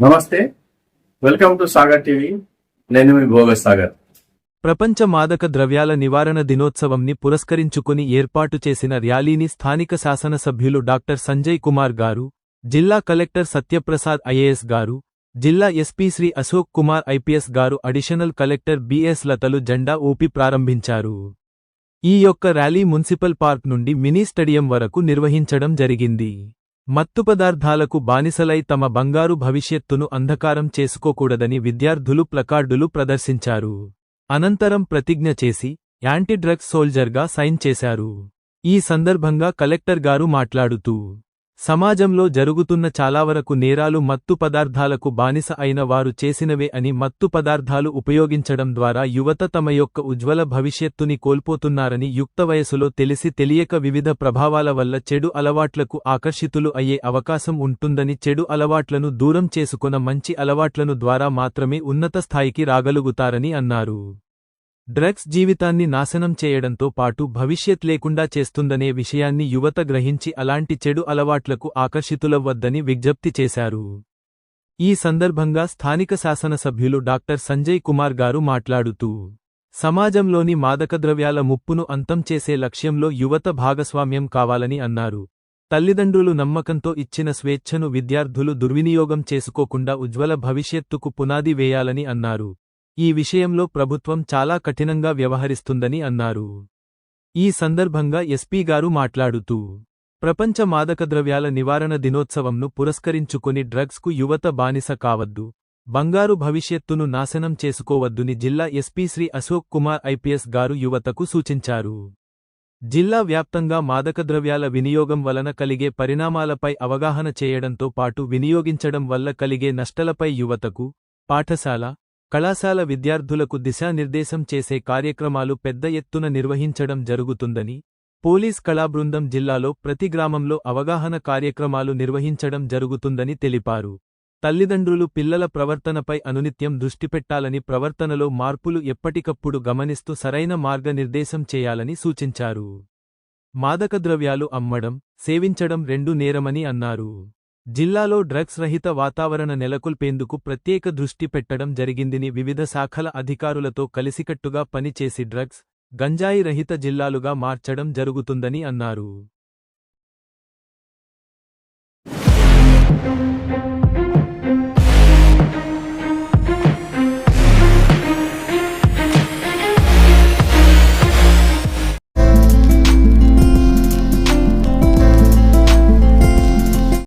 నమస్తే welcome to Sagar TV. నేను మీ భోగ సాగర్. ప్రపంచ మాదక ద్రవ్యాల నివారణ దినోత్సవంని పురస్కరించుకుని ఏర్పాటు చేసిన ర్యాలీని స్థానిక శాసనసభ్యులు డాక్టర్ సంజయ్ కుమార్ గారు జిల్లా కలెక్టర్ సత్యప్రసాద్ ఐఏఎస్ గారు జిల్లా ఎస్పీ శ్రీ అశోక్ కుమార్ ఐపీఎస్ గారు అడిషనల్ కలెక్టర్ బిఎస్ లతలు జెండా ఊపి ప్రారంభించారు. ఈ యొక్క ర్యాలీ మున్సిపల్ పార్క్ నుండి మినీ స్టేడియం వరకు నిర్వహించడం జరిగింది. మత్తు పదార్థాలకు బానిసలై తమ బంగారు భవిష్యత్తును అంధకారం చేసుకోకూడదని విద్యార్థులు ప్లకార్డులు ప్రదర్శించారు. అనంతరం ప్రతిజ్ఞ చేసి యాంటీ డ్రగ్స్ సోల్జర్గా సైన్ చేశారు. ఈ సందర్భంగా కలెక్టర్ గారు మాట్లాడుతూ సమాజంలో జరుగుతున్న చాలావరకు నేరాలు మత్తు పదార్థాలకు బానిస అయిన వారు చేసినవే అని మత్తు పదార్థాలు ఉపయోగించడం ద్వారా యువత తమ యొక్క ఉజ్వల భవిష్యత్తుని కోల్పోతున్నారని యుక్త వయసులో తెలిసి తెలియక వివిధ ప్రభావాల వల్ల చెడు అలవాట్లకు ఆకర్షితులు అయ్యే అవకాశం ఉంటుందని చెడు అలవాట్లను దూరం చేసుకున్న మంచి అలవాట్లను ద్వారా మాత్రమే ఉన్నత స్థాయికి రాగలుగుతారని అన్నారు. డ్రగ్స్ జీవితాన్ని నాశనం చేయడంతో పాటు భవిష్యత్ లేకుండా చేస్తుందనే విషయాన్ని యువత గ్రహించి అలాంటి చెడు అలవాట్లకు ఆకర్షితులవ్వద్దని విజ్ఞప్తి చేశారు. ఈ సందర్భంగా స్థానిక శాసనసభ్యులు డాక్టర్ సంజయ్ కుమార్ గారు మాట్లాడుతూ సమాజంలోని మాదకద్రవ్యాల ముప్పును అంతం చేసే లక్ష్యంలో యువత భాగస్వామ్యం కావాలని అన్నారు. తల్లిదండ్రులు నమ్మకంతో ఇచ్చిన స్వేచ్ఛను విద్యార్థులు దుర్వినియోగం చేసుకోకుండా ఉజ్వల భవిష్యత్తుకు పునాది వేయాలని అన్నారు. ఈ విషయంలో ప్రభుత్వం చాలా కఠినంగా వ్యవహరిస్తుందని అన్నారు. ఈ సందర్భంగా ఎస్పీ గారు మాట్లాడుతూ ప్రపంచ మాదకద్రవ్యాల నివారణ దినోత్సవంను పురస్కరించుకుని డ్రగ్స్కు యువత బానిస కావద్దు బంగారు భవిష్యత్తును నాశనం చేసుకోవద్దుని జిల్లా ఎస్పీ శ్రీ అశోక్ కుమార్ ఐపీఎస్ గారు యువతకు సూచించారు. జిల్లా వ్యాప్తంగా మాదకద్రవ్యాల వినియోగం వలన కలిగే పరిణామాలపై అవగాహన చేయడంతో పాటు వినియోగించడం వల్ల కలిగే నష్టలపై యువతకు పాఠశాల కళాశాల విద్యార్థులకు దిశానిర్దేశం చేసే కార్యక్రమాలు పెద్ద ఎత్తున నిర్వహించడం జరుగుతుందని పోలీస్ కళాబృందం జిల్లాలో ప్రతి గ్రామంలో అవగాహన కార్యక్రమాలు నిర్వహించడం జరుగుతుందని తెలిపారు. తల్లిదండ్రులు పిల్లల ప్రవర్తనపై అనునిత్యం దృష్టిపెట్టాలని ప్రవర్తనలో మార్పులు ఎప్పటికప్పుడు గమనిస్తూ సరైన మార్గనిర్దేశం చేయాలని సూచించారు. మాదకద్రవ్యాలు అమ్మడం సేవించడం రెండు నేరమని అన్నారు. జిల్లాలో డ్రగ్స్ రహిత వాతావరణ నెలకొల్పేందుకు ప్రత్యేక దృష్టి పెట్టడం జరిగిందిని వివిధ శాఖల అధికారులతో కలిసికట్టుగా పనిచేసి డ్రగ్స్ గంజాయి రహిత జిల్లాలుగా మార్చడం జరుగుతుందని అన్నారు.